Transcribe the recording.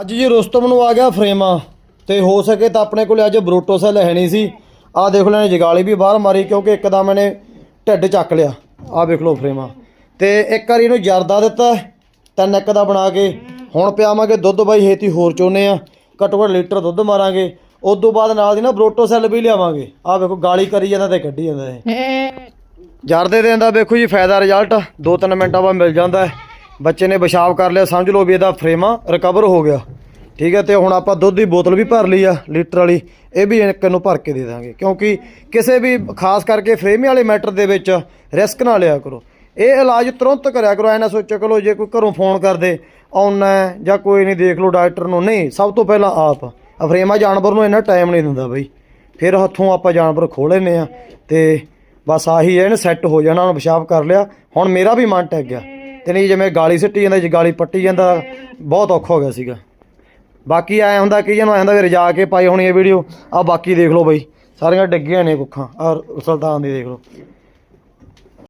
ਅੱਜ ਜੀ ਰੁਸਤਮ ਨੂੰ ਆ ਗਿਆ ਫਰੇਮਾ ਤੇ ਹੋ ਸਕੇ ਤਾਂ ਆਪਣੇ ਕੋਲੇ ਅੱਜ ਬਰੋਟੋ ਸੈੱਲ ਹੈ ਨਹੀਂ ਸੀ। ਆਹ ਦੇਖ ਇਹਨੇ ਜਗਾਲੀ ਵੀ ਬਾਹਰ ਮਾਰੀ ਕਿਉਂਕਿ ਇੱਕਦਮ ਇਹਨੇ ਢਿੱਡ ਚੱਕ ਲਿਆ। ਆਹ ਦੇਖ ਲਓ ਫਰੇਮਾ। ਤੇ ਇੱਕ ਵਾਰੀ ਇਹਨੂੰ ਜਰਦਾ ਦਿੱਤਾ ਤਿੰਨ ਇੱਕ ਦਾ ਬਣਾ ਕੇ। ਹੁਣ ਪਿਆਵਾਂਗੇ ਦੁੱਧ ਬਾਈ ਹੇਤੀ ਹੋਰ ਚੋਨੇ ਆ। ਘੱਟੋ ਘੱਟ ਲੀਟਰ ਦੁੱਧ ਮਾਰਾਂਗੇ। ਉਸ ਤੋਂ ਬਾਅਦ ਨਾਲ ਦੀ ਨਾ ਬਰੋਟੋ ਸੈੱਲ ਵੀ ਲਿਆਵਾਂਗੇ। ਆਹ ਵੇਖੋ ਗਾਲੀ ਕਰੀ ਜਾਂਦਾ ਤੇ ਕੱਢੀ ਜਾਂਦਾ ਇਹ। ਜਰਦੇ ਦੇਣ ਦਾ ਵੇਖੋ ਜੀ ਫਾਇਦਾ ਰਿਜ਼ਲਟ 2-3 ਮਿੰਟਾਂ ਬਾਅਦ ਮਿਲ ਜਾਂਦਾ ਹੈ। ਬੱਚੇ ਨੇ ਪਿਸ਼ਾਬ ਕਰ ਲਿਆ, ਸਮਝ ਲਓ ਵੀ ਇਹਦਾ ਫਰੇਮਾ ਰਿਕਵਰ ਹੋ ਗਿਆ। ਠੀਕ ਹੈ, ਤੇ ਹੁਣ ਆਪਾਂ ਦੁੱਧ ਦੀ ਬੋਤਲ ਵੀ ਭਰ ਲਈ ਆ, ਲੀਟਰ ਵਾਲੀ, ਇਹ ਵੀ ਇੱਕ ਨੂੰ ਭਰ ਕੇ ਦੇ ਦਾਂਗੇ। ਕਿਉਂਕਿ ਕਿਸੇ ਵੀ, ਖਾਸ ਕਰਕੇ ਫਰੇਮੇ ਵਾਲੇ ਮੈਟਰ ਦੇ ਵਿੱਚ ਰਿਸਕ ਨਾ ਲਿਆ ਕਰੋ। ਇਹ ਇਲਾਜ ਤੁਰੰਤ ਕਰਿਆ ਕਰੋ, ਐ ਨਾ ਸੋਚਿਆ ਕਰੋ ਜੇ ਕੋਈ ਘਰੋਂ ਫੋਨ ਕਰਦੇ ਆਉਣਾ ਜਾਂ ਕੋਈ ਨਹੀਂ, ਦੇਖ ਲਓ ਡਾਕਟਰ ਨੂੰ। ਨਹੀਂ, ਸਭ ਤੋਂ ਪਹਿਲਾਂ ਆਪ। ਅਫਰੇਮਾ ਜਾਨਵਰ ਨੂੰ ਇੰਨਾ ਟਾਈਮ ਨਹੀਂ ਦਿੰਦਾ ਬਈ। ਫਿਰ ਹੱਥੋਂ ਆਪਾਂ ਜਾਨਵਰ ਖੋਹ ਲੈਨੇ ਆ ਤੇ ਬਸ ਆਹੀ ਹੈ, ਇਹਨੇ ਸੈੱਟ ਹੋ ਜਾਣਾ, ਉਹਨੂੰ ਪਿਸ਼ਾਬ ਕਰ ਲਿਆ। ਹੁਣ ਮੇਰਾ ਵੀ ਮਨ ਟੈਗ ਗਿਆ। ਨਹੀਂ ਜਿਵੇਂ ਗਾਲੀ ਸਿੱਟੀ ਜਾਂਦਾ, ਜੇ ਗਾਲੀ ਪੱਟੀ ਜਾਂਦਾ, ਬਹੁਤ ਔਖਾ ਹੋ ਗਿਆ ਸੀਗਾ। ਬਾਕੀ ਐ ਹੁੰਦਾ ਕਈਆਂ ਨੂੰ ਐ ਹੁੰਦਾ ਵੀ ਰਜਾ ਕੇ ਪਾਈ ਹੋਣੀ ਇਹ ਵੀਡੀਓ ਆ ਬਾਕੀ ਦੇਖ ਲਓ ਬਈ, ਸਾਰੀਆਂ ਡਿੱਗੀਆਂ ਨੇ ਕੁੱਖਾਂ ਆ ਸੁਲਤਾਨ ਦੀ ਦੇਖ ਲਓ।